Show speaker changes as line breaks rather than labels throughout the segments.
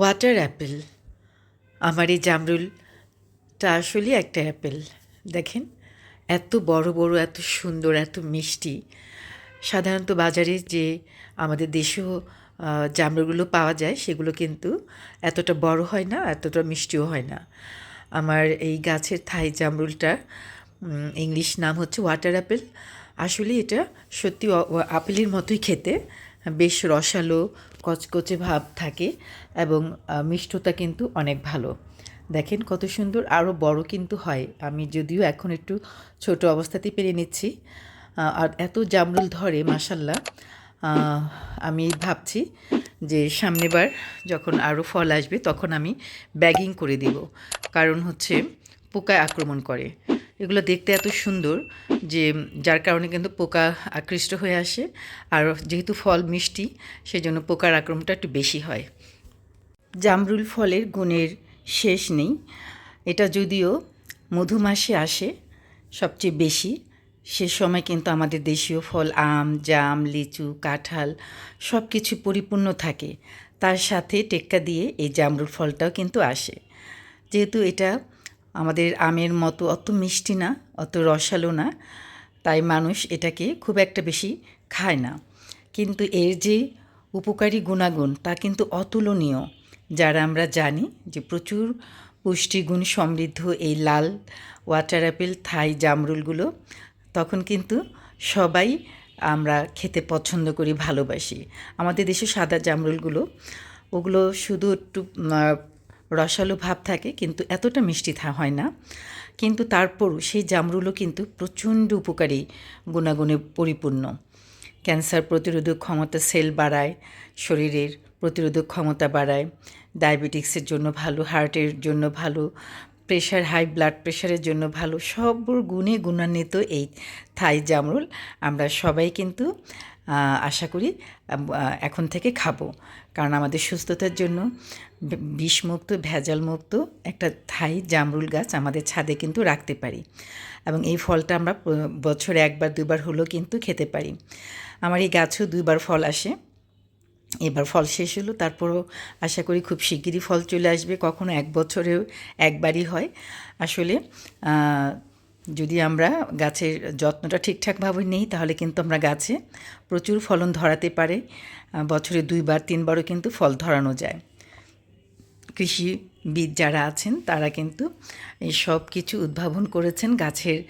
Water Apple আমার এই জামরুলটা আসলে একটা অ্যাপেল দেখেন, এত বড় বড়, এত সুন্দর, এত মিষ্টি। সাধারণত বাজারে যে আমাদের দেশীয় জামরুলগুলো পাওয়া যায়, সেগুলো কিন্তু এতটা বড় হয় না, এতটা মিষ্টিও হয় না। আমার এই গাছের থাই জামরুলটা ইংলিশ নাম হচ্ছে ওয়াটার অ্যাপেল আসলে এটা সত্যি আপেলের মতোই খেতে। বেশ রসালো, কচকচে ভাব থাকে এবং মিষ্টতা কিন্তু অনেক ভালো। দেখেন কত সুন্দর আরও বড় কিন্তু হয়। আমি যদিও এখন একটু ছোট অবস্থাতেই পেরে নিচ্ছি। আর এত জামরুল ধরে মাসাল্লাহ আমি ভাবছি যে সামনেবার যখন আরও ফল আসবে তখন আমি ব্যাগিং করে দেব। কারণ হচ্ছে পোকায় আক্রমণ করে। এগুলো দেখতে এত সুন্দর যে যার কারণে কিন্তু পোকা আকৃষ্ট হয়ে আসে। আর যেহেতু ফল মিষ্টি, সেজন্য পোকার আক্রমণটা একটু বেশি হয়। জামরুল ফলের গুণের শেষ নেই। এটা যদিও মধু মাসে আসে, সবচেয়ে বেশি। সে সময় কিন্তু আমাদের দেশীয় ফল, আম, জাম, লিচু, কাঁঠাল সব কিছু পরিপূর্ণ থাকে। তার সাথে টেক্কা দিয়ে এই জামরুল ফলটাও কিন্তু আসে। যেহেতু এটা আমাদের আমের মতো অত মিষ্টি না, অত রসালো না, তাই মানুষ এটাকে খুব একটা বেশি খায় না। কিন্তু এর যে উপকারী গুণাগুণ, তা কিন্তু অতুলনীয়। যারা আমরা জানি যে প্রচুর পুষ্টিগুণ সমৃদ্ধ এই লাল ওয়াটার অ্যাপেল, থাই জামরুলগুলো, তখন কিন্তু সবাই আমরা খেতে পছন্দ করি, ভালোবাসি। আমাদের দেশে সাদা জামরুলগুলো, ওগুলো শুধু একটু রসালো ভাব থাকে, কিন্তু এতটা মিষ্টি থা হয় না। কিন্তু তারপরও সেই জামরুলও কিন্তু প্রচণ্ড উপকারী গুণাগুণে পরিপূর্ণ। ক্যান্সার প্রতিরোধক ক্ষমতা সেল বাড়ায়, শরীরের প্রতিরোধক ক্ষমতা বাড়ায়, ডায়াবেটিক্সের জন্য ভালো, হার্টের জন্য ভালো, প্রেশার, হাই ব্লাড প্রেশারের জন্য ভালো সব গুণে গুণান্বিত এই থাই জামরুল। আমরা সবাই কিন্তু আশা করি এখন থেকে খাব। কারণ আমাদের সুস্থতার জন্য বিষমুক্ত, ভেজালমুক্ত একটা থাই জামরুল গাছ আমাদের ছাদে কিন্তু রাখতে পারি। এবং এই ফলটা আমরা বছরে একবার, দুবার হলেও কিন্তু খেতে পারি। আমার এই গাছও দুইবার ফল আসে। এবার ফল শেষ হলো, তারপরও আশা করি খুব শিগগিরই ফল চলে আসবে। কখনো এক বছরেও একবারই হয়। আসলে যদি আমরা গাছের যত্নটা ঠিকঠাকভাবে নেই, তাহলে কিন্তু আমরা গাছে প্রচুর ফলন ধরাতে পারে। বছরে দুইবার, তিনবারও কিন্তু ফল ধরানো যায়। কৃষিবিদ যারা আছেন, তারা কিন্তু এই সব কিছু উদ্ভাবন করেছেন গাছের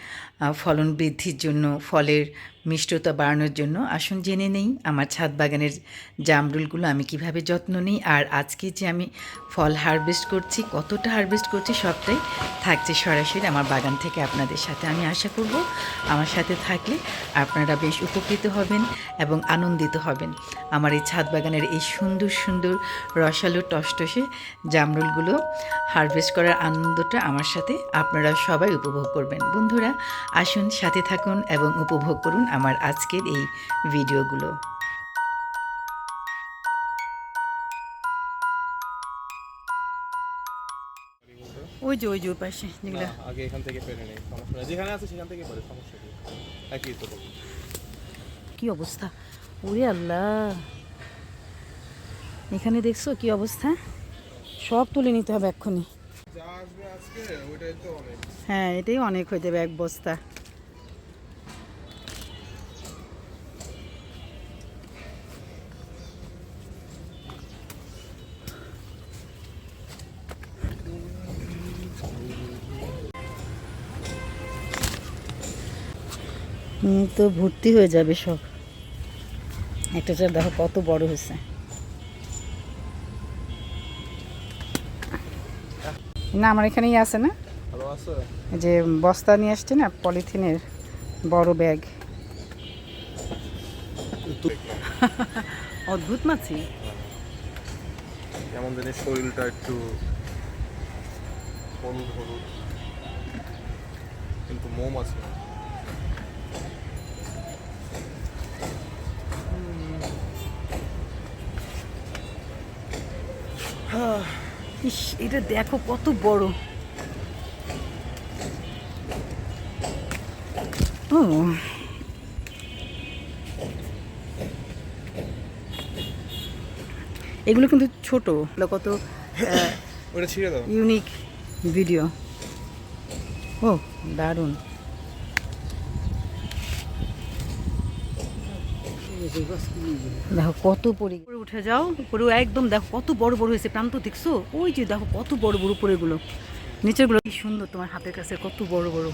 ফলন বৃদ্ধির জন্য, ফলের মিষ্টতা বাড়ানোর জন্য। আসুন জেনে নেই আমার ছাদ বাগানের জামরুলগুলো আমি কীভাবে যত্ন নিই আর আজকে যে আমি ফল হারভেস্ট করছি, কতটা হারভেস্ট করছি সবটাই থাকছে সরাসরি আমার বাগান থেকে আপনাদের সাথে। আমি আশা করব আমার সাথে থাকলে আপনারা বেশ উপকৃত হবেন। এবং আনন্দিত হবেন। আমার এই ছাদ বাগানের এই সুন্দর সুন্দর রসালো টসটসে জামরুলগুলো হারভেস্ট করার আনন্দটা আমার সাথে আপনারা সবাই উপভোগ করবেন। বন্ধুরা আসুন সাথে থাকুন এবং উপভোগ করুন আমার আজকের এই ভিডিওগুলো। ওই যে ওই যে ওই পাশে যেগুলো।
আগে এখান থেকে পেরে নেই সমস্যা যেখানে আছে সেখান থেকে পেরে সমস্যা নেই একই তো
কি অবস্থা? ওরে আল্লাহ। এখানে দেখছ কি অবস্থা? সব তুলে নিতে হবে এক্ষুনি। হ্যাঁ এটাই অনেক হয়ে যাবে এক বস্তা। তো ভর্তি হয়ে যাবে সব। একটা চার দেখো কত বড় হয়েছে। না আমার এখানেই আছে না?
ভালো আছে?
এই যে বস্তা নিয়ে আসছে না পলিথিনের বড় ব্যাগ। অদ্ভুত মাছি।
কেমন জানি শরীরটা একটু হলুদ হলুদ কিন্তু মোম আছে।
ইস এটা দেখো কত বড়। ও।
এগুলো কিন্তু ছোট কত
ওটা
ইউনিক ভিডিও ও দারুণ। দেখো কত পরে উঠে যাও, উপরে একদম দেখো কত বড় বড় হয়েছে প্রান্ত দেখছ? ওই যে দেখো কত বড় বড় উপরেগুলো। নিচেরগুলো কি সুন্দর তোমার হাতের কাছে, কত বড় বড়।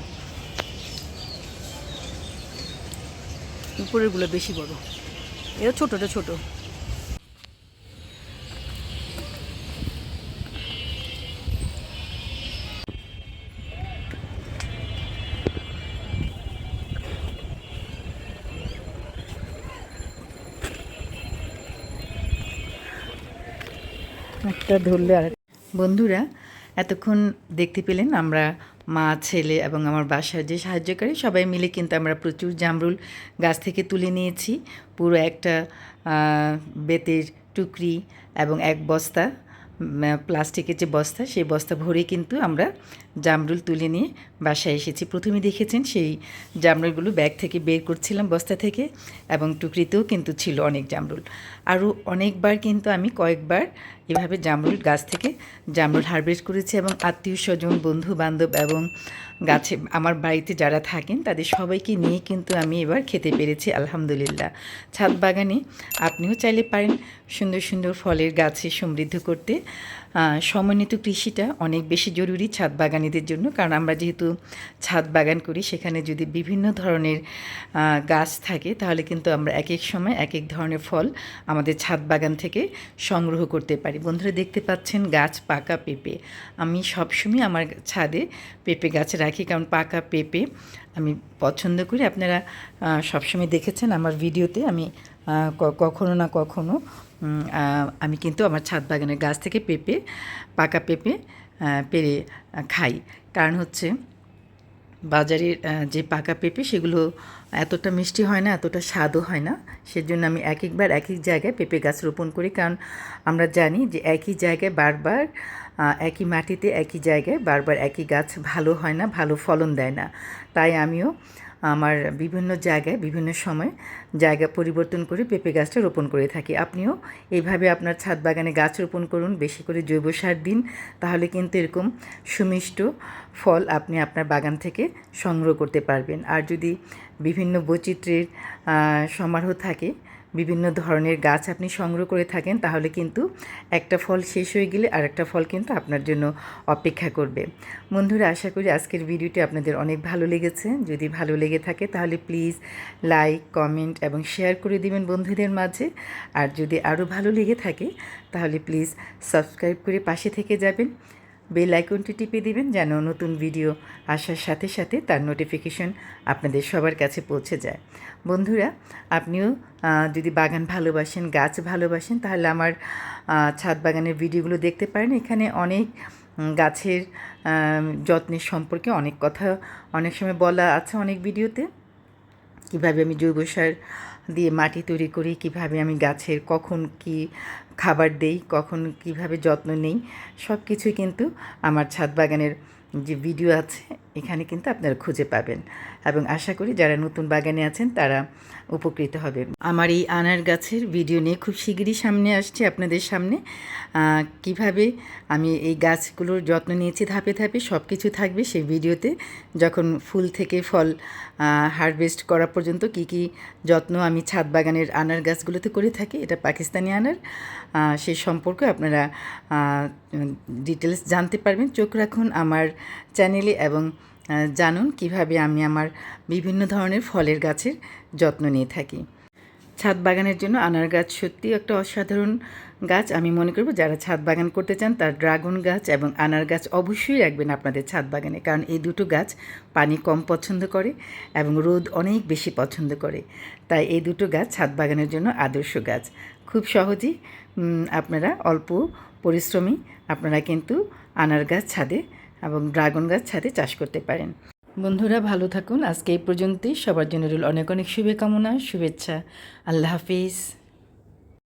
উপরেরগুলো বেশি বড়। এটা ছোটোটা ছোটো ছোট। একটা ধরলে আর
বন্ধুরা, এতক্ষণ দেখতে পেলেন আমরা মা, ছেলে এবং আমার বাসার যে সাহায্যকারী, সবাই মিলে কিন্তু আমরা প্রচুর জামরুল গাছ থেকে তুলে নিয়েছি। পুরো একটা বেতের টুকরি এবং এক বস্তা প্লাস্টিকের যে বস্তা, সেই বস্তা ভরে কিন্তু আমরা জামরুল তুলে নিয়ে বাসায় এসেছি। প্রথমে দেখেছেন সেই জামরুলগুলো ব্যাগ থেকে বের করছিলাম বস্তা থেকে এবং টুকরিতেও কিন্তু ছিল অনেক জামরুল। আরও অনেকবার কিন্তু আমি কয়েকবার এভাবে জামরুল গাছ থেকে জামরুল হারভেস্ট করেছি এবং আত্মীয় স্বজন বন্ধু বান্ধব এবং গাছে আমার বাড়িতে যারা থাকেন তাদের সবাইকে নিয়ে কিন্তু আমি এবার খেতে পেরেছি, আলহামদুলিল্লাহ। ছাদ বাগানে আপনিও চাইলে পারেন সুন্দর সুন্দর ফলের গাছে সমৃদ্ধ করতে। সমন্বিত কৃষিটা অনেক বেশি জরুরি ছাদ বাগানিদের জন্য, কারণ আমরা যেহেতু ছাদ বাগান করি, সেখানে যদি বিভিন্ন ধরনের গাছ থাকে, তাহলে কিন্তু আমরা এক এক সময় এক এক ধরনের ফল আমাদের ছাদ বাগান থেকে সংগ্রহ করতে পারি। বন্ধুরা দেখতে পাচ্ছেন গাছ পাকা পেঁপে। আমি সবসময় আমার ছাদে পেঁপে গাছ রাখি, কারণ পাকা পেঁপে আমি পছন্দ করি। আপনারা সবসময় দেখেছেন আমার ভিডিওতে আমি কখনো না কখনো আমি কিন্তু আমার ছাদ বাগানের গাছ থেকে পেঁপে, পাকা পেঁপে পেরে খাই। কারণ হচ্ছে বাজারের যে পাকা পেঁপে সেগুলো এতটা মিষ্টি হয় না, এতটা স্বাদও হয় না। সেজন্য আমি এক একবার এক এক জায়গায় পেঁপে গাছ রোপণ করি। কারণ আমরা জানি যে একই জায়গায় বারবার একই মাটিতে একই জায়গায় বারবার একই গাছ ভালো হয় না, ভালো ফলন দেয় না। তাই আমিও আমার বিভিন্ন জায়গায়, বিভিন্ন সময় জায়গা পরিবর্তন করে পেঁপে গাছটা রোপণ করে থাকি। আপনিও এইভাবে আপনার ছাদ বাগানে গাছ রোপণ করুন, বেশি করে জৈব সার দিন, তাহলে কিন্তু এরকম সুমিষ্ট ফল আপনি আপনার বাগান থেকে সংগ্রহ করতে পারবেন। আর যদি বিভিন্ন বৈচিত্র্যের সমারোহ থাকে বিভিন্ন ধরনের গাছ আপনি সংগ্রহ করে থাকেন, তাহলে কিন্তু একটা ফল শেষ হয়ে গেলে আর একটা ফল কিন্তু আপনার জন্য অপেক্ষা করবে। বন্ধুরা, আশা করি আজকের ভিডিওটি আপনাদের অনেক ভালো লেগেছে। যদি ভালো লেগে থাকে, তাহলে প্লিজ লাইক, কমেন্ট এবং শেয়ার করে দিবেন বন্ধুদের মাঝে। আর যদি আরও ভালো লেগে থাকে, তাহলে প্লিজ সাবস্ক্রাইব করে পাশে থেকে যাবেন। বেল আইকনটি টিপে দিবেন যেন নতুন ভিডিও আসার সাথে সাথে তার নোটিফিকেশন আপনাদের সবার কাছে পৌঁছে যায়। বন্ধুরা, আপনিও যদি বাগান ভালোবাসেন, গাছ ভালোবাসেন, তাহলে আমার ছাদ বাগানের ভিডিওগুলো দেখতে পারেন। এখানে অনেক গাছের যত্নের সম্পর্কে অনেক কথা, অনেক সময় বলা আছে অনেক ভিডিওতে। কীভাবে আমি জৈব সার দিয়ে মাটি তৈরি করি, কীভাবে আমি গাছের কখন কি খাবার দেই, কখন কীভাবে যত্ন নেই সব কিছুই কিন্তু আমার ছাদ বাগানের যে ভিডিও আছে, এখানে কিন্তু আপনারা খুঁজে পাবেন। এবং আশা করি যারা নতুন বাগানে আছেন, তারা উপকৃত হবে। আমার এই আনার গাছের ভিডিও নিয়ে খুব শিগগিরই সামনে আসছে আপনাদের সামনে। কীভাবে আমি এই গাছগুলোর যত্ন নিয়েছি, ধাপে ধাপে সব কিছু থাকবে সেই ভিডিওতে। যখন ফুল থেকে ফল হারভেস্ট করা পর্যন্ত কি কি যত্ন আমি ছাদ বাগানের আনার গাছগুলোতে করে থাকি, এটা পাকিস্তানি আনার। সেই সম্পর্কে আপনারা ডিটেলস জানতে পারবেন। চোখ রাখুন আমার চ্যানেলে এবং জানুন কীভাবে আমি আমার বিভিন্ন ধরনের ফলের গাছের যত্ন নিয়ে থাকি। ছাদ বাগানের জন্য আনার গাছ সত্যি একটা অসাধারণ গাছ। আমি মনে করব যারা ছাদ বাগান করতে চান তার ড্রাগন গাছ এবং আনার গাছ অবশ্যই রাখবেন আপনাদের ছাদ বাগানে, কারণ এই দুটো গাছ পানি কম পছন্দ করে এবং রোদ অনেক বেশি পছন্দ করে। তাই এই দুটো গাছ ছাদ বাগানের জন্য আদর্শ গাছ। খুব সহজেই আপনারা অল্প পরিশ্রমী, আপনারা কিন্তু আনার গাছ ছাদে এবং ড্রাগন গাছ ছাদে চাষ করতে পারেন। বন্ধুরা, ভালো থাকুন। আজকে এই পর্যন্তই। সবার জন্য রইল অনেক অনেক শুভকামনা, শুভেচ্ছা। আল্লাহ হাফিজ।